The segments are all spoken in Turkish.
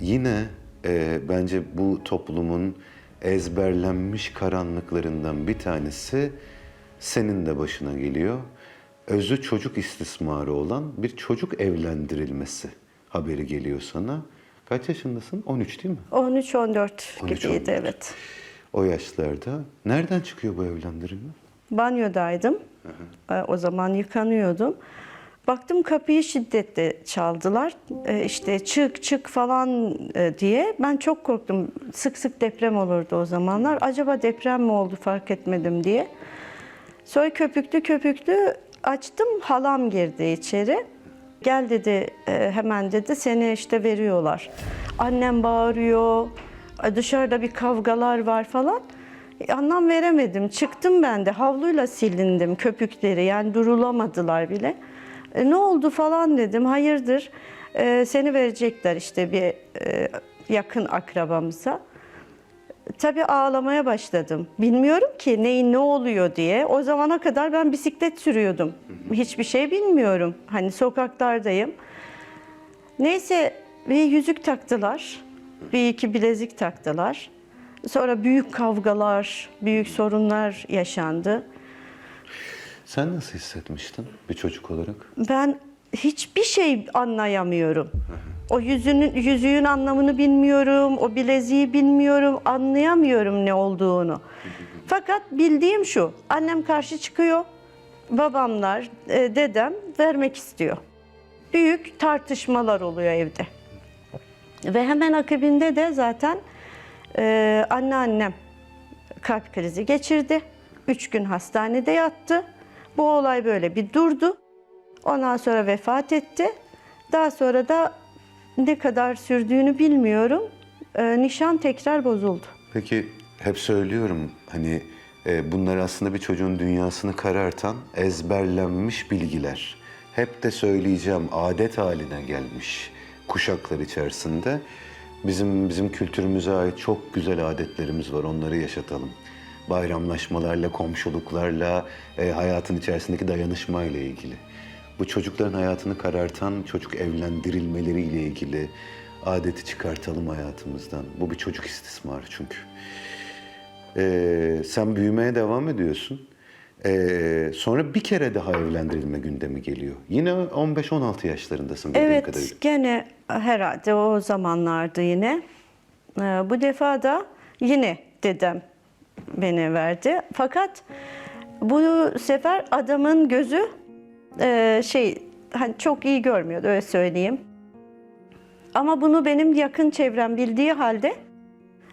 yine e, bence bu toplumun ezberlenmiş karanlıklarından bir tanesi senin de başına geliyor. Özü çocuk istismarı olan bir çocuk evlendirilmesi haberi geliyor sana. Kaç yaşındasın? 13 değil mi? 13-14 13, gibiydi 14. evet. O yaşlarda. Nereden çıkıyor bu evlendirilme? Banyodaydım. Ee, O zaman yıkanıyordum. Baktım kapıyı şiddetle çaldılar. Ee, işte çık çık falan e, diye. Ben çok korktum. Sık sık deprem olurdu o zamanlar. Acaba deprem mi oldu fark etmedim diye. Sonra köpüklü köpüklü açtım. Halam girdi içeri. Gel dedi e, hemen dedi seni işte veriyorlar. Annem bağırıyor. e, Dışarıda bir kavgalar var falan. E, Anlam veremedim. Çıktım ben de havluyla silindim köpükleri. Yani durulamadılar bile. E, ne oldu falan dedim. Hayırdır? E, seni verecekler işte bir e, yakın akrabamıza. Tabii ağlamaya başladım. Bilmiyorum ki neyin ne oluyor diye. O zamana kadar ben bisiklet sürüyordum. Hiçbir şey bilmiyorum. Hani sokaklardayım. Neyse bir yüzük taktılar. Bir iki bilezik taktılar. Sonra büyük kavgalar, büyük sorunlar yaşandı. Sen nasıl hissetmiştin bir çocuk olarak? Ben hiçbir şey anlayamıyorum. O yüzünün yüzüğün anlamını bilmiyorum, o bileziği bilmiyorum, anlayamıyorum ne olduğunu. Fakat bildiğim şu, annem karşı çıkıyor, babamlar, e, dedem vermek istiyor. Büyük tartışmalar oluyor evde. Ve hemen akabinde de zaten e, anneannem kalp krizi geçirdi. Üç gün hastanede yattı. Bu olay böyle bir durdu. Ondan sonra vefat etti. Daha sonra da ne kadar sürdüğünü bilmiyorum. E, nişan tekrar bozuldu. Peki hep söylüyorum hani e, bunlar aslında bir çocuğun dünyasını karartan ezberlenmiş bilgiler. Hep de söyleyeceğim adet haline gelmiş kuşaklar içerisinde. Bizim bizim kültürümüze ait çok güzel adetlerimiz var. Onları yaşatalım. Bayramlaşmalarla, komşuluklarla, e, hayatın içerisindeki dayanışmayla ilgili. Bu çocukların hayatını karartan çocuk evlendirilmeleriyle ilgili adeti çıkartalım hayatımızdan. Bu bir çocuk istismarı çünkü. Ee, sen büyümeye devam ediyorsun. Ee, sonra bir kere daha evlendirilme gündemi geliyor. Yine 15-16 yaşlarındasın bildiğim Evet, kadarıyla. gene herhalde o zamanlardı yine. Ee, bu defa da yine dedem beni verdi. Fakat bu sefer adamın gözü e, şey hani çok iyi görmüyordu öyle söyleyeyim. Ama bunu benim yakın çevrem bildiği halde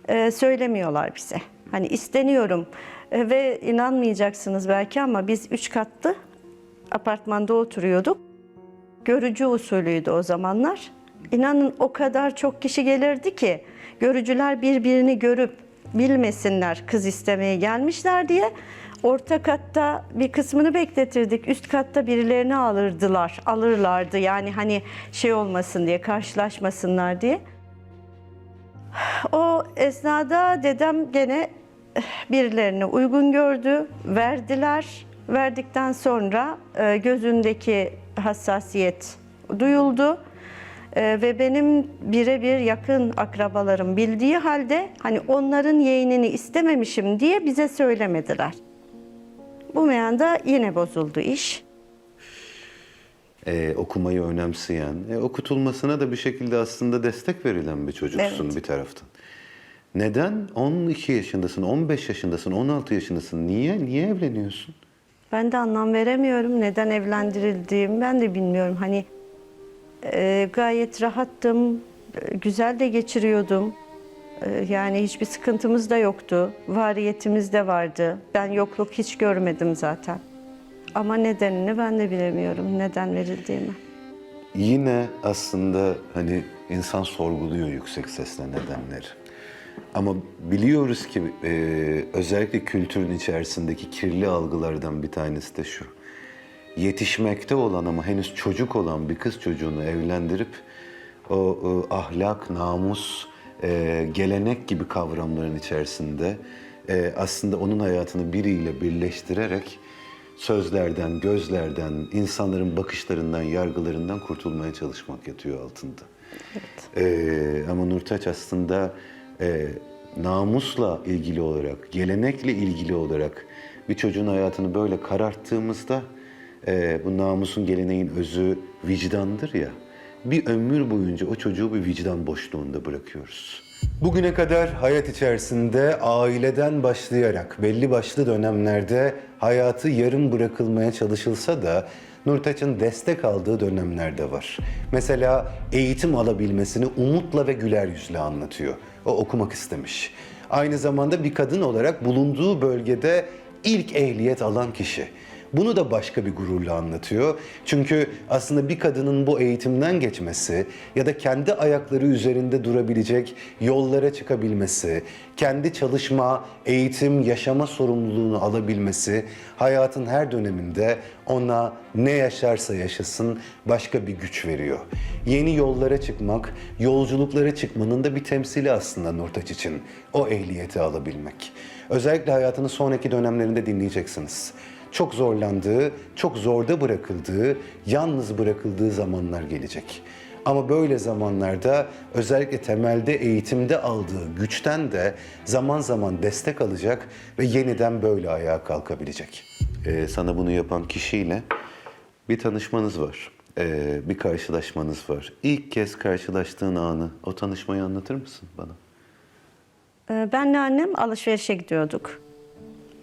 e, söylemiyorlar bize. Hani isteniyorum E, ve inanmayacaksınız belki ama biz üç katlı apartmanda oturuyorduk. Görücü usulüydü o zamanlar. İnanın o kadar çok kişi gelirdi ki görücüler birbirini görüp bilmesinler kız istemeye gelmişler diye orta katta bir kısmını bekletirdik. Üst katta birilerini alırdılar, alırlardı. Yani hani şey olmasın diye, karşılaşmasınlar diye. O esnada dedem gene birilerini uygun gördü, verdiler. Verdikten sonra e, gözündeki hassasiyet duyuldu. E, ve benim birebir yakın akrabalarım bildiği halde hani onların yeğenini istememişim diye bize söylemediler. Bu meyanda yine bozuldu iş. Ee, okumayı önemseyen, e, okutulmasına da bir şekilde aslında destek verilen bir çocuksun Evet. bir taraftan. Neden 12 yaşındasın, 15 yaşındasın, 16 yaşındasın? Niye? Niye evleniyorsun? Ben de anlam veremiyorum. Neden evlendirildiğimi ben de bilmiyorum. Hani e, gayet rahattım, güzel de geçiriyordum. E, yani hiçbir sıkıntımız da yoktu. Variyetimiz de vardı. Ben yokluk hiç görmedim zaten. Ama nedenini ben de bilemiyorum. Neden verildiğimi. Yine aslında hani insan sorguluyor yüksek sesle nedenleri. Ama biliyoruz ki e, özellikle kültürün içerisindeki kirli algılardan bir tanesi de şu. Yetişmekte olan ama henüz çocuk olan bir kız çocuğunu evlendirip o e, ahlak, namus, e, gelenek gibi kavramların içerisinde e, aslında onun hayatını biriyle birleştirerek sözlerden, gözlerden, insanların bakışlarından, yargılarından kurtulmaya çalışmak yatıyor altında. Ee, ama Nurtaç aslında e, namusla ilgili olarak, gelenekle ilgili olarak bir çocuğun hayatını böyle kararttığımızda e, bu namusun geleneğin özü vicdandır ya. Bir ömür boyunca o çocuğu bir vicdan boşluğunda bırakıyoruz. Bugüne kadar hayat içerisinde aileden başlayarak belli başlı dönemlerde hayatı yarım bırakılmaya çalışılsa da Nurtaç'ın destek aldığı dönemler de var. Mesela eğitim alabilmesini umutla ve güler yüzle anlatıyor. O okumak istemiş. Aynı zamanda bir kadın olarak bulunduğu bölgede ilk ehliyet alan kişi. Bunu da başka bir gururla anlatıyor. Çünkü aslında bir kadının bu eğitimden geçmesi ya da kendi ayakları üzerinde durabilecek yollara çıkabilmesi, kendi çalışma, eğitim, yaşama sorumluluğunu alabilmesi hayatın her döneminde ona ne yaşarsa yaşasın başka bir güç veriyor. Yeni yollara çıkmak, yolculuklara çıkmanın da bir temsili aslında Nurtaç için. O ehliyeti alabilmek. Özellikle hayatının sonraki dönemlerinde dinleyeceksiniz çok zorlandığı, çok zorda bırakıldığı, yalnız bırakıldığı zamanlar gelecek. Ama böyle zamanlarda özellikle temelde eğitimde aldığı güçten de zaman zaman destek alacak ve yeniden böyle ayağa kalkabilecek. Ee, sana bunu yapan kişiyle bir tanışmanız var. Ee, bir karşılaşmanız var. İlk kez karşılaştığın anı, o tanışmayı anlatır mısın bana? Ee, Benle annem alışverişe gidiyorduk.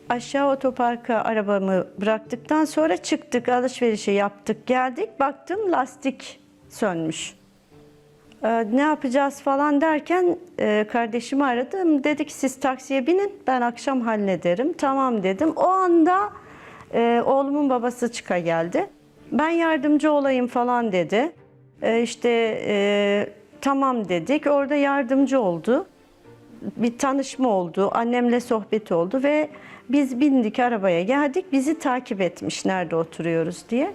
Aşağı otoparka arabamı bıraktıktan sonra çıktık, alışverişi yaptık, geldik. Baktım lastik sönmüş. Ee, ne yapacağız falan derken e, kardeşimi aradım. Dedi ki siz taksiye binin, ben akşam hallederim. Tamam dedim. O anda e, oğlumun babası çıka geldi. Ben yardımcı olayım falan dedi. E, işte e, tamam dedik. Orada yardımcı oldu bir tanışma oldu, annemle sohbet oldu ve biz bindik arabaya geldik. Bizi takip etmiş nerede oturuyoruz diye.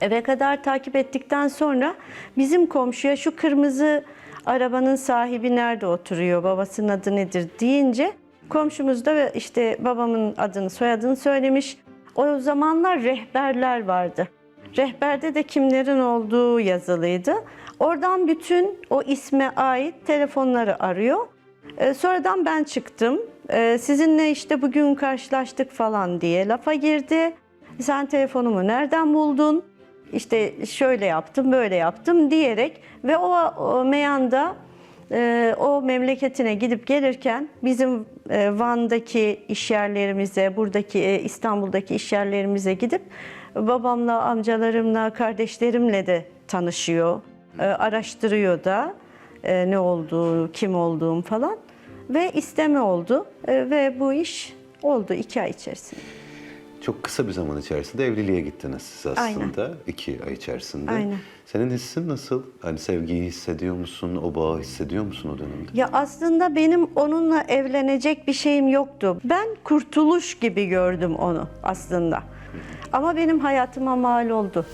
Eve kadar takip ettikten sonra bizim komşuya şu kırmızı arabanın sahibi nerede oturuyor, babasının adı nedir deyince komşumuz da işte babamın adını, soyadını söylemiş. O zamanlar rehberler vardı. Rehberde de kimlerin olduğu yazılıydı. Oradan bütün o isme ait telefonları arıyor. Ee, sonradan ben çıktım. Ee, sizinle işte bugün karşılaştık falan diye lafa girdi. Sen telefonumu nereden buldun? İşte şöyle yaptım, böyle yaptım diyerek ve o, o meyanda e, o memleketine gidip gelirken bizim e, Van'daki iş yerlerimize, buradaki e, İstanbul'daki iş yerlerimize gidip babamla, amcalarımla, kardeşlerimle de tanışıyor, e, araştırıyor da e, ne olduğu, kim olduğum falan ve isteme oldu E, ve bu iş oldu iki ay içerisinde. Çok kısa bir zaman içerisinde evliliğe gittiniz siz aslında. Aynen. iki ay içerisinde. Aynen. Senin hissin nasıl? Hani sevgiyi hissediyor musun? O bağı hissediyor musun o dönemde? Ya aslında benim onunla evlenecek bir şeyim yoktu. Ben kurtuluş gibi gördüm onu aslında. Ama benim hayatıma mal oldu.